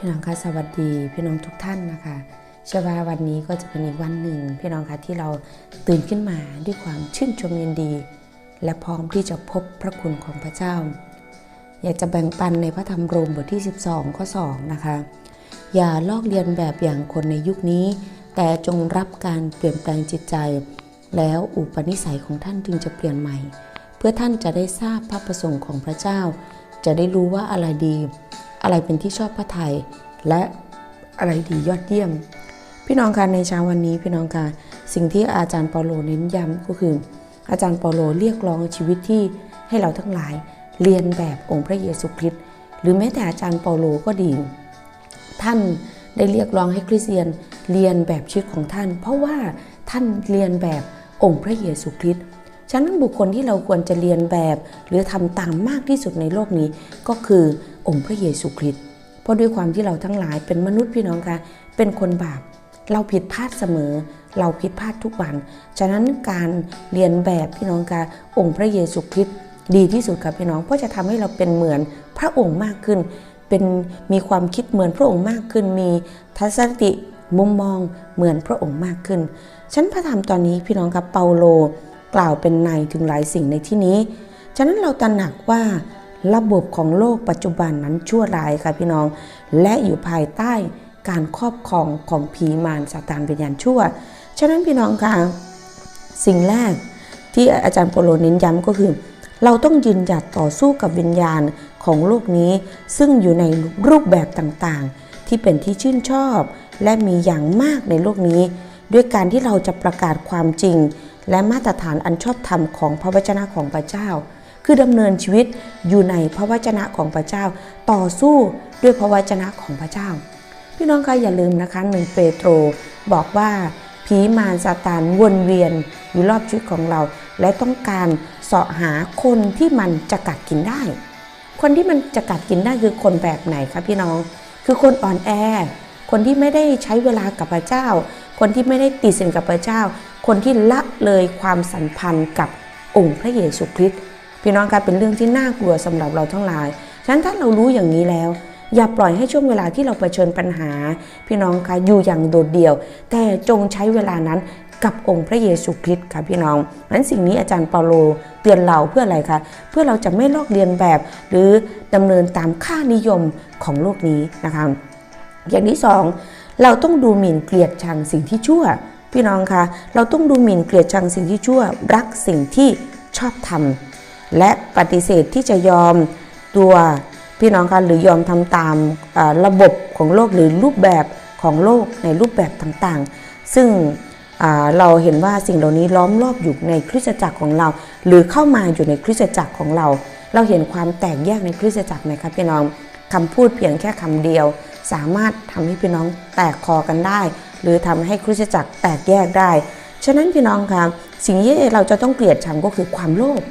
พี่น้องคะสวัสดีพี่น้องทุกท่านนะคะเชื่อว่าวันนี้ก็จะเป็นอีกวันหนึ่งพี่น้องคะที่เราตื่นขึ้นมาด้วยความชื่นชมยินดี และพร้อมที่จะพบพระคุณของพระเจ้า อยากจะแบ่งปันในพระธรรมโรมบทที่ 12 ข้อ 2 นะคะ อย่าลอกเลียนแบบอย่างคนในยุคนี้ แต่จงรับการเปลี่ยนแปลงจิตใจ แล้วอุปนิสัยของท่านจึงจะเปลี่ยนใหม่ เพื่อท่านจะได้ทราบพระประสงค์ของพระเจ้า จะได้รู้ว่าอะไรดี อะไรเป็นที่ชอบพระไทย และอะไรดียอดเยี่ยม พี่น้องคะในเช้าวันนี้พี่น้องคะสิ่งที่อาจารย์เปาโลเน้นย้ำก็คือ อาจารย์เปาโลเรียกร้องชีวิตที่ให้เราทั้งหลายเรียนแบบองค์พระเยซูคริสต์หรือแม้แต่อาจารย์เปาโลก็ดี ท่านได้เรียกร้องให้คริสเตียนเรียนแบบชีวิตของท่าน เพราะว่าท่านเรียนแบบองค์พระเยซูคริสต์ฉะนั้นบุคคลที่เราควรจะเรียนแบบ หรือทำตามมากที่สุดในโลกนี้ก็คือ องค์พระเยซูคริสต์เพราะด้วยความที่เราทั้งหลายเป็นมนุษย์พี่น้องคะเป็นคนบาป เราผิดพลาดเสมอ เราผิดพลาดทุกวัน ฉะนั้นการเรียนแบบพี่น้องคะองค์พระเยซูคริสต์ดีที่สุดครับพี่น้องเพราะจะทำให้เราเป็นเหมือนพระองค์มากขึ้น เป็นมีความคิดเหมือนพระองค์มากขึ้น มีทัศนคติมุมมองเหมือนพระองค์มากขึ้น ฉันพระธรรมตอนนี้พี่น้องกับเปาโลกล่าวเป็นในถึงหลายสิ่งในที่นี้ ฉะนั้นเราตระหนักว่า ระบบของโลกปัจจุบันนั้นชั่วร้ายค่ะพี่น้อง และอยู่ภายใต้การครอบครองของผีมารซาตานวิญญาณชั่ว ฉะนั้นพี่น้องค่ะสิ่งแรกที่อาจารย์โปโลเน้นย้ำก็คือ เราต้องยืนหยัดต่อสู้กับวิญญาณของโลกนี้ ซึ่งอยู่ในรูปแบบต่างๆ ที่เป็นที่ชื่นชอบ และมีอย่างมากในโลกนี้ ด้วยการที่เราจะประกาศความจริง และมาตรฐานอันชอบธรรมของพระวจนะของพระเจ้า คือดำเนินชีวิตอยู่ในพระวจนะของพระเจ้า ต่อสู้ด้วยพระวจนะของพระเจ้า พี่น้องคะอย่าลืมนะคะหนึ่งเปโตรบอกว่าผีมารซาตานวนเวียนอยู่รอบชีวิตของเรา และต้องการเสาะหาคนที่มันจะกัดกินได้ คนที่มันจะกัดกินได้คือคนแบบไหนคะพี่น้อง คือคนอ่อนแอ คนที่ไม่ได้ใช้เวลากับพระเจ้า คนที่ไม่ได้ติดสินกับพระเจ้า คนที่ละเลยความสัมพันธ์กับองค์พระเยซูคริสต์ พี่น้องคะเป็นเรื่องที่น่ากลัวสำหรับเราทั้งหลาย ฉะนั้นถ้าเรารู้อย่างนี้แล้ว อย่าปล่อยให้ช่วงเวลาที่เราเผชิญปัญหา พี่น้องคะอยู่อย่างโดดเดี่ยว แต่จงใช้เวลานั้นกับองค์พระเยซูคริสต์ค่ะพี่น้องนั้นสิ่งนี้อาจารย์เปาโลเตือนเราเพื่ออะไรคะ เพื่อเราจะไม่ลอกเลียนแบบ หรือดำเนินตามค่านิยมของโลกนี้นะคะ อย่างที่สองเราต้องดูหมิ่นเกลียดชังสิ่งที่ชั่ว พี่น้องคะ เราต้องดูหมิ่นเกลียดชังสิ่งที่ชั่ว รักสิ่งที่ชอบทำ และปฏิเสธที่จะยอมตัวพี่น้องคะหรือยอมทำตามระบบของโลกหรือรูปแบบของโลกในรูปแบบต่างๆ ซึ่งเราเห็นว่าสิ่งเหล่านี้ล้อมรอบอยู่ในคริสตจักรของเรา หรือเข้ามาอยู่ในคริสตจักรของเรา เราเห็นความแตกแยกในคริสตจักรไหมครับพี่น้องคำพูดเพียงแค่คำเดียว สามารถทำให้พี่น้องแตกคอกันได้ หรือทำให้คริสตจักรแตกแยกได้ ฉะนั้นพี่น้องคะสิ่งที่เราจะต้องเกลียดชังก็คือความโลภ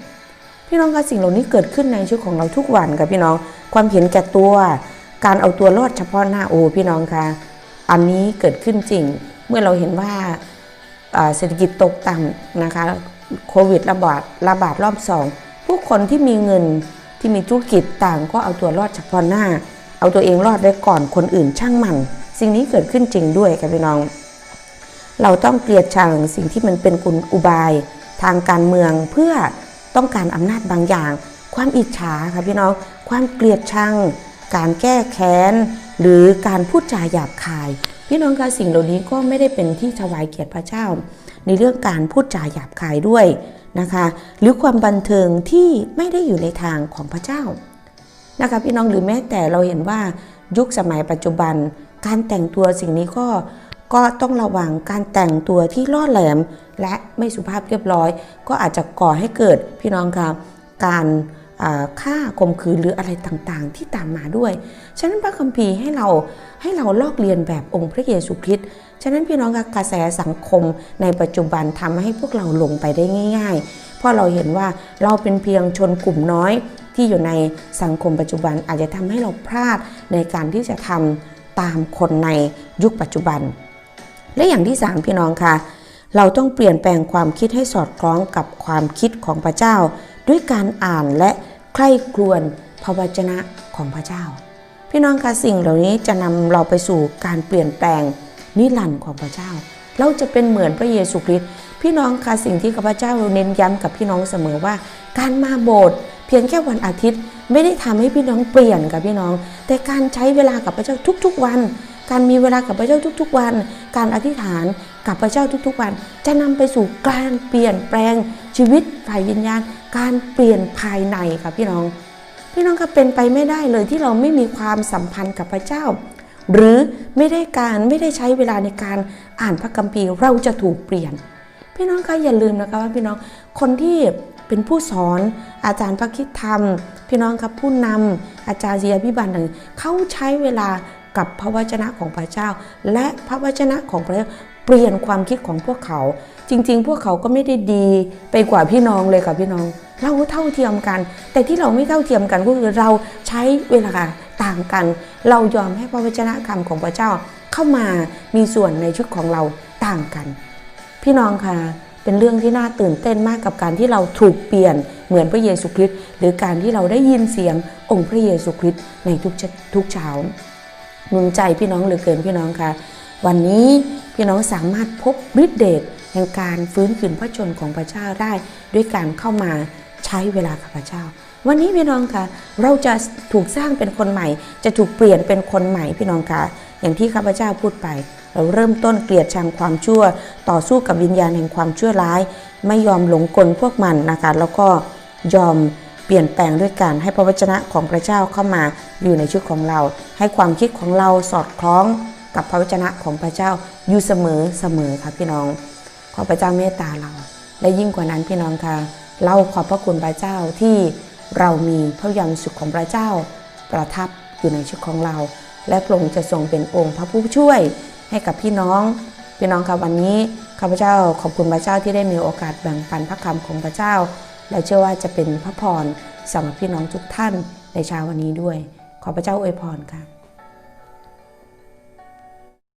พี่น้องคะสิ่งเหล่านี้เกิดขึ้นในชีวิตของเราทุกวันค่ะพี่น้อง ความเห็นแก่ตัว การเอาตัวรอดเฉพาะหน้าโอ้พี่น้องคะอันนี้เกิดขึ้นจริง เมื่อเราเห็นว่าเศรษฐกิจตกต่ำนะคะโควิดระบาดระบาดรอบสองผู้คนที่มีเงินที่มีธุรกิจต่างก็เอาตัวรอดเฉพาะหน้า เอาตัวเองรอดได้ก่อนคนอื่นช่างมัน สิ่งนี้เกิดขึ้นจริงด้วยค่ะพี่น้อง เราต้องเกลียดชังสิ่งที่มันเป็นกุลอุบายทางการเมืองเพื่อ ต้องการอำนาจบางอย่าง ความอิจฉาค่ะพี่น้อง ความเกลียดชัง การแก้แค้น หรือการพูดจาหยาบคาย พี่น้องคะสิ่งเหล่านี้ก็ไม่ได้เป็นที่ถวายเกียรติพระเจ้า ในเรื่องการพูดจาหยาบคายด้วยนะคะ หรือความบันเทิงที่ไม่ได้อยู่ในทางของพระเจ้านะคะพี่น้องหรือแม้แต่เราเห็นว่ายุคสมัยปัจจุบัน การแต่งตัวสิ่งนี้ก็ ก็ต้องระวังการแต่งตัวที่ล่อแหลม และไม่สุภาพเรียบร้อย ก็อาจจะก่อให้เกิดพี่น้องคะการฆ่าข่มขืนหรืออะไรต่างๆ ที่ตามมาด้วย ฉะนั้นพระคัมภีร์ให้เราให้เราลอกเลียนแบบองค์พระเยซูคริสต์ ฉะนั้นพี่น้องกระแสสังคมในปัจจุบันทำให้พวกเราลงไปได้ง่าย ๆ เพราะเราเห็นว่าเราเป็นเพียงชนกลุ่มน้อย ที่อยู่ในสังคมปัจจุบันอาจจะทำให้เราพลาดในการที่จะทำตามคนในยุคปัจจุบัน และอย่างที่สามพี่น้องคะเราต้องเปลี่ยนแปลงความคิดให้สอดคล้องกับความคิดของพระเจ้า ด้วยการอ่านและใคร่ครวญพระวจนะของพระเจ้า พี่น้องคะสิ่งเหล่านี้จะนำเราไปสู่การเปลี่ยนแปลงนิรันดร์ของพระเจ้า เราจะเป็นเหมือนพระเยซูคริสต์พี่น้องคะสิ่งที่ข้าพเจ้าเน้นย้ำกับพี่น้องเสมอว่า การมาโบสถ์เพียงแค่วันอาทิตย์ ไม่ได้ทำให้พี่น้องเปลี่ยนกับพี่น้อง แต่การใช้เวลากับพระเจ้าทุกๆวัน การมีเวลากับพระเจ้าทุกๆวัน การอธิษฐานกับพระเจ้าทุกๆวัน จะนำไปสู่การเปลี่ยนแปลงชีวิตฝ่ายวิญญาณ การเปลี่ยนภายในค่ะพี่น้อง พี่น้องก็เป็นไปไม่ได้เลยที่เราไม่มีความสัมพันธ์กับพระเจ้า หรือไม่ได้การไม่ได้ใช้เวลาในการอ่านพระคัมภีร์เราจะถูกเปลี่ยน พี่น้องคะอย่าลืมนะคะว่าพี่น้องคนที่เป็นผู้สอนอาจารย์พระคิดธรรม พี่น้องครับผู้นำอาจารย์เสียพิบันต่างเขาใช้เวลา กับพระวจนะของพระเจ้า และพระวจนะของพระเจ้าเปลี่ยนความคิดของพวกเขา จริง ๆ พวกเขาก็ไม่ได้ดีไปกว่าพี่น้องเลยค่ะพี่น้อง เราเท่าเทียมกัน แต่ที่เราไม่เท่าเทียมกันก็คือเราใช้เวลาต่างกัน เรายอมให้พระวจนะคำของพระเจ้าเข้ามามีส่วนในชุดของเราต่างกัน พี่น้องคะเป็นเรื่องที่น่าตื่นเต้นมากกับการที่เราถูกเปลี่ยนเหมือนพระเยซูคริสต์หรือการที่เราได้ยินเสียงองค์พระเยซูคริสต์ในทุกทุกเช้า หนุนใจพี่น้องเหลือเกินพี่น้องคะวันนี้พี่น้องสามารถพบฤทธิเดชแห่งการฟื้นคืนพระชนของพระเจ้าได้ ด้วยการเข้ามาใช้เวลากับพระเจ้า วันนี้พี่น้องคะเราจะถูกสร้างเป็นคนใหม่ จะถูกเปลี่ยนเป็นคนใหม่พี่น้องคะอย่างที่ข้าพเจ้าพูดไป เราเริ่มต้นเกลียดชังความชั่ว ต่อสู้กับวิญญาณแห่งความชั่วร้าย ไม่ยอมหลงกลพวกมันนะคะแล้วก็ยอม เปลี่ยนแปลงด้วยการให้พระวจนะของพระเจ้าเข้ามาอยู่ในชีวิตของเรา ให้ความคิดของเราสอดคล้องกับพระวจนะของพระเจ้าอยู่เสมอเสมอค่ะพี่น้อง ขอพระเจ้าเมตตาเรา และยิ่งกว่านั้นพี่น้องค่ะ เราขอบพระคุณพระเจ้าที่เรามีพระยานสุขของพระเจ้า ประทับอยู่ในชีวิตของเรา และพระองค์จะทรงเป็นองค์พระผู้ช่วยให้กับพี่น้อง พี่น้องครับวันนี้ข้าพเจ้าขอบคุณพระเจ้าที่ได้มีโอกาสแบ่งปันพระคำของพระเจ้า และเชื่อว่าจะเป็นพระพรสำหรับพี่น้องทุกท่านในเช้าวันนี้ด้วย ขอพระเจ้าอวยพรค่ะ